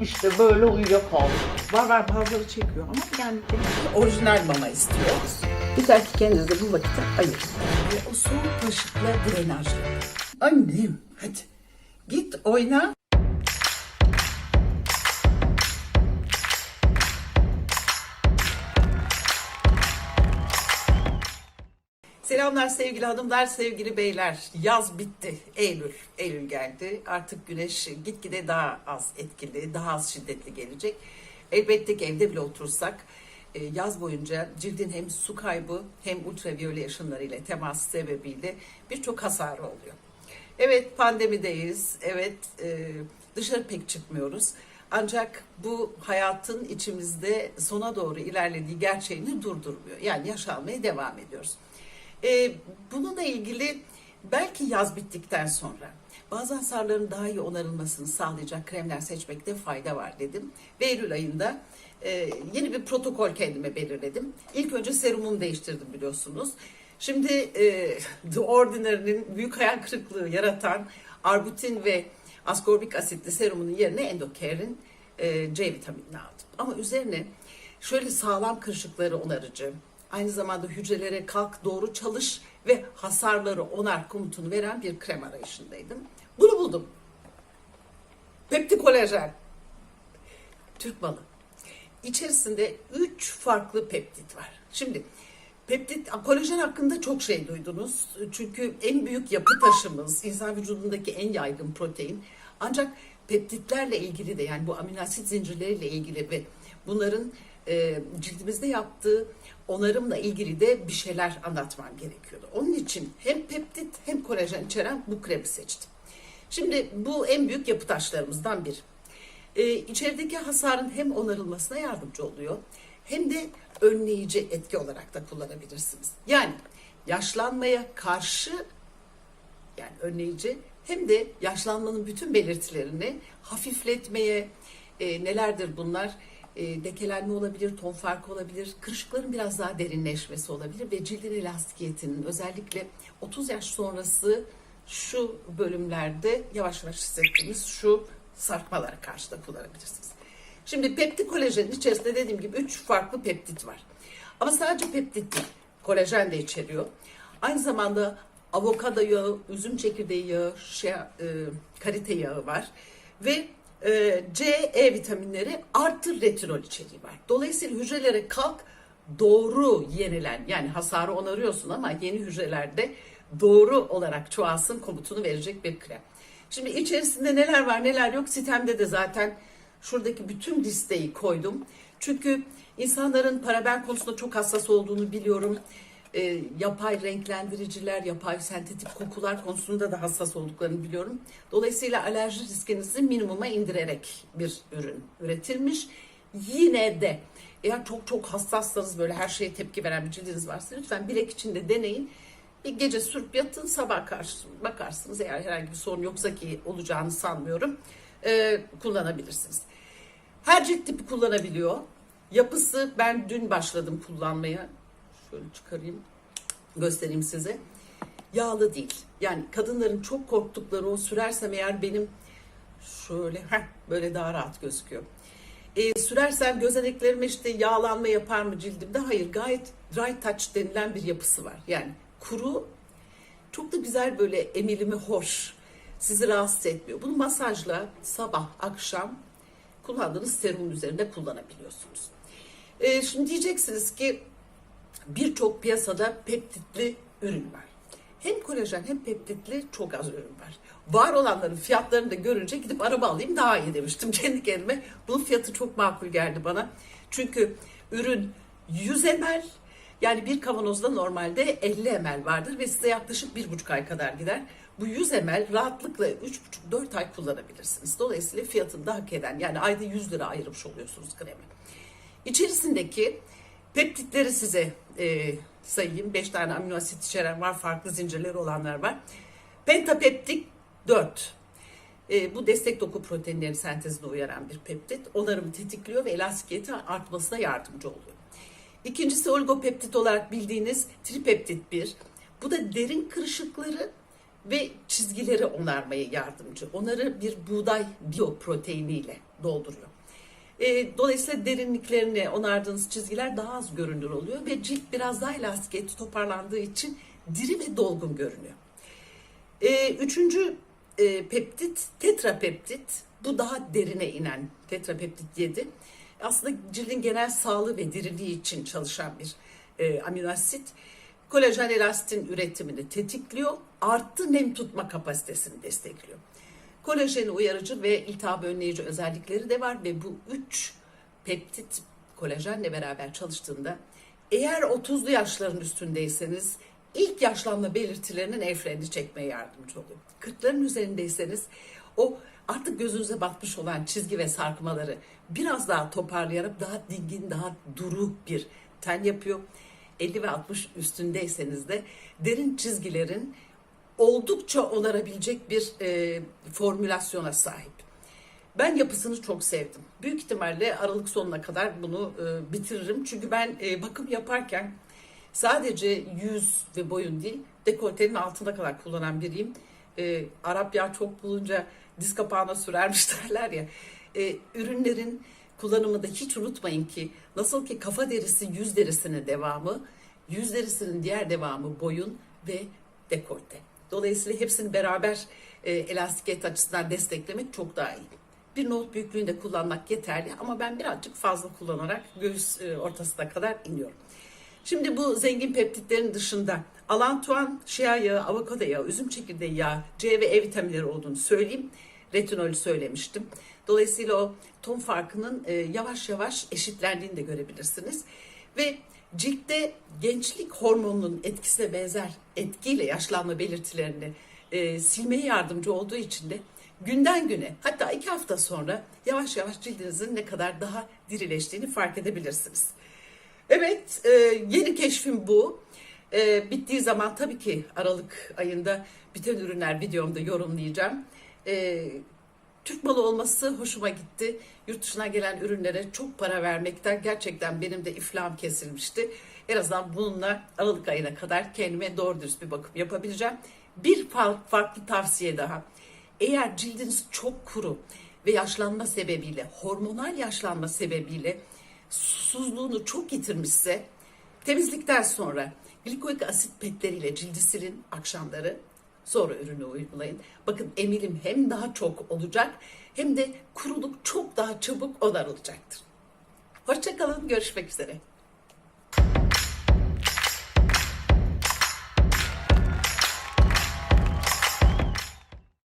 İşte böyle uyuyakaldım. Var var bazıları çekiyor ama yani Orijinal mama istiyoruz. güzel ki kendinize bu vakiti ayırın. Ve o soğuk kaşıkla drenajlı. Annem hadi git oyna. Selamlar sevgili hanımlar, sevgili beyler. Yaz bitti. Eylül. Eylül geldi. Artık güneş gitgide daha az etkili, daha az şiddetli gelecek. Elbette ki evde bile otursak e, yaz boyunca cildin hem su kaybı hem ultraviyole ışınlarıyla temas sebebiyle birçok hasarı oluyor. Evet pandemideyiz. Evet e, dışarı pek çıkmıyoruz. Ancak bu hayatın içimizde sona doğru ilerlediği gerçeğini durdurmuyor. Yani yaşamaya devam ediyoruz. E, bununla ilgili belki yaz bittikten sonra bazı hasarların daha iyi onarılmasını sağlayacak kremler seçmekte fayda var dedim. Ve Eylül ayında e, yeni bir protokol kendime belirledim. İlk önce serumumu değiştirdim biliyorsunuz. Şimdi e, The Ordinary'nin büyük hayal kırıklığı yaratan arbutin ve ascorbik asitli serumunun yerine Endocare'in e, C vitaminini aldım. Ama üzerine şöyle sağlam kırışıkları onarıcı, aynı zamanda hücrelere kalk doğru çalış ve hasarları onar komutunu veren bir krem arayışındaydım. Bunu buldum. Pepti kolajen. Türk malı. İçerisinde 3 farklı peptit var. Şimdi peptit, kolajen hakkında çok şey duydunuz. Çünkü en büyük yapı taşımız, insan vücudundaki en yaygın protein. Ancak peptitlerle ilgili de yani bu amino asit zincirleriyle ilgili ve bunların e, cildimizde yaptığı onarımla ilgili de bir şeyler anlatmam gerekiyordu. Onun için hem peptit hem kolajen içeren bu kremi seçtim. Şimdi bu en büyük yapı taşlarımızdan biri. Ee, içerideki hasarın hem onarılmasına yardımcı oluyor hem de önleyici etki olarak da kullanabilirsiniz. Yani yaşlanmaya karşı yani önleyici hem de yaşlanmanın bütün belirtilerini hafifletmeye e, nelerdir bunlar? E, lekelenme olabilir, ton farkı olabilir, kırışıkların biraz daha derinleşmesi olabilir ve cildin elastikiyetinin özellikle 30 yaş sonrası şu bölümlerde yavaş yavaş hissettiğimiz şu sarkmalara karşı da kullanabilirsiniz. Şimdi peptit kolajenin içerisinde dediğim gibi 3 farklı peptit var. Ama sadece peptit değil, kolajen de içeriyor. Aynı zamanda avokado yağı, üzüm çekirdeği yağı, şey, e, karite yağı var. Ve e, C, E vitaminleri artı retinol içeriği var. Dolayısıyla hücrelere kalk doğru yenilen yani hasarı onarıyorsun ama yeni hücrelerde doğru olarak çoğalsın komutunu verecek bir krem. Şimdi içerisinde neler var neler yok sitemde de zaten şuradaki bütün listeyi koydum. Çünkü insanların paraben konusunda çok hassas olduğunu biliyorum. E, yapay renklendiriciler, yapay sentetik kokular konusunda da hassas olduklarını biliyorum. Dolayısıyla alerji riskinizi minimuma indirerek bir ürün üretilmiş. Yine de eğer çok çok hassassanız böyle her şeye tepki veren bir cildiniz varsa lütfen bilek içinde deneyin. Bir gece sürüp yatın sabah karşı bakarsınız eğer herhangi bir sorun yoksa ki olacağını sanmıyorum e, kullanabilirsiniz. Her cilt tipi kullanabiliyor. Yapısı ben dün başladım kullanmaya. Şöyle çıkarayım göstereyim size. Yağlı değil. Yani kadınların çok korktukları o sürersem eğer benim şöyle heh, böyle daha rahat gözüküyor. E, sürersem gözeneklerime işte yağlanma yapar mı cildimde? Hayır gayet dry touch denilen bir yapısı var. Yani kuru çok da güzel böyle emilimi hoş. Sizi rahatsız etmiyor. Bunu masajla sabah akşam kullandığınız serum üzerinde kullanabiliyorsunuz. E, şimdi diyeceksiniz ki birçok piyasada peptitli ürün var. Hem kolajen hem peptitli çok az ürün var. Var olanların fiyatlarını da görünce gidip araba alayım daha iyi demiştim kendi kendime. Bunun fiyatı çok makul geldi bana. Çünkü ürün 100 ml yani bir kavanozda normalde 50 ml vardır ve size yaklaşık bir buçuk ay kadar gider. Bu 100 ml rahatlıkla 3,5-4 ay kullanabilirsiniz. Dolayısıyla fiyatını da hak eden yani ayda 100 lira ayırmış oluyorsunuz kremi. İçerisindeki peptitleri size e, sayayım. 5 tane amino asit içeren var. Farklı zincirleri olanlar var. Pentapeptik 4. E, bu destek doku proteinlerin sentezine uyaran bir peptit. Onarımı tetikliyor ve elastikiyeti artmasına yardımcı oluyor. İkincisi oligopeptit olarak bildiğiniz tripeptit 1. Bu da derin kırışıkları ve çizgileri onarmaya yardımcı. Onarı bir buğday biyoproteiniyle dolduruyor. E, dolayısıyla derinliklerini onardığınız çizgiler daha az görünür oluyor ve cilt biraz daha elastik toparlandığı için diri ve dolgun görünüyor. E, üçüncü e, peptit tetrapeptit. Bu daha derine inen tetrapeptit 7. Aslında cildin genel sağlığı ve diriliği için çalışan bir e, amino asit. Kolajen elastin üretimini tetikliyor. Artı nem tutma kapasitesini destekliyor. Kolajeni uyarıcı ve iltihap önleyici özellikleri de var ve bu üç peptit kolajenle beraber çalıştığında eğer 30'lu yaşların üstündeyseniz ilk yaşlanma belirtilerinin el çekmeye yardımcı oluyor. 40'ların üzerindeyseniz o artık gözünüze batmış olan çizgi ve sarkmaları biraz daha toparlayarak daha dingin, daha duru bir ten yapıyor. 50 ve 60 üstündeyseniz de derin çizgilerin oldukça onarabilecek bir e, formülasyona sahip. Ben yapısını çok sevdim. Büyük ihtimalle Aralık sonuna kadar bunu e, bitiririm. Çünkü ben e, bakım yaparken sadece yüz ve boyun değil, dekoltenin altına kadar kullanan biriyim. E, Arap yağı çok bulunca diz kapağına sürermiş derler ya. E, ürünlerin kullanımı da hiç unutmayın ki nasıl ki kafa derisi yüz derisinin devamı, yüz derisinin diğer devamı boyun ve dekolte. Dolayısıyla hepsini beraber e, elastik et açısından desteklemek çok daha iyi. Bir not büyüklüğünde kullanmak yeterli ama ben birazcık fazla kullanarak göğüs e, ortasına kadar iniyorum. Şimdi bu zengin peptitlerin dışında alantuan, şia yağı, avokado yağı, üzüm çekirdeği yağı, C ve E vitaminleri olduğunu söyleyeyim. Retinolü söylemiştim. Dolayısıyla o ton farkının e, yavaş yavaş eşitlendiğini de görebilirsiniz. Ve ciltte gençlik hormonunun etkisine benzer etkiyle yaşlanma belirtilerini e, silmeye yardımcı olduğu için de günden güne hatta iki hafta sonra yavaş yavaş cildinizin ne kadar daha dirileştiğini fark edebilirsiniz. Evet, e, yeni keşfim bu. E, bittiği zaman tabii ki Aralık ayında bütün ürünler videomda yorumlayacağım. E, Türk malı olması hoşuma gitti. Yurt dışına gelen ürünlere çok para vermekten gerçekten benim de iflahım kesilmişti. En azından bununla Aralık ayına kadar kendime doğru dürüst bir bakım yapabileceğim. Bir fa- farklı tavsiye daha. Eğer cildiniz çok kuru ve yaşlanma sebebiyle, hormonal yaşlanma sebebiyle susuzluğunu çok yitirmişse temizlikten sonra glikoik asit petleriyle cildi silin akşamları sonra ürünü uygulayın. Bakın emilim hem daha çok olacak hem de kuruluk çok daha çabuk onarılacaktır. Hoşçakalın görüşmek üzere.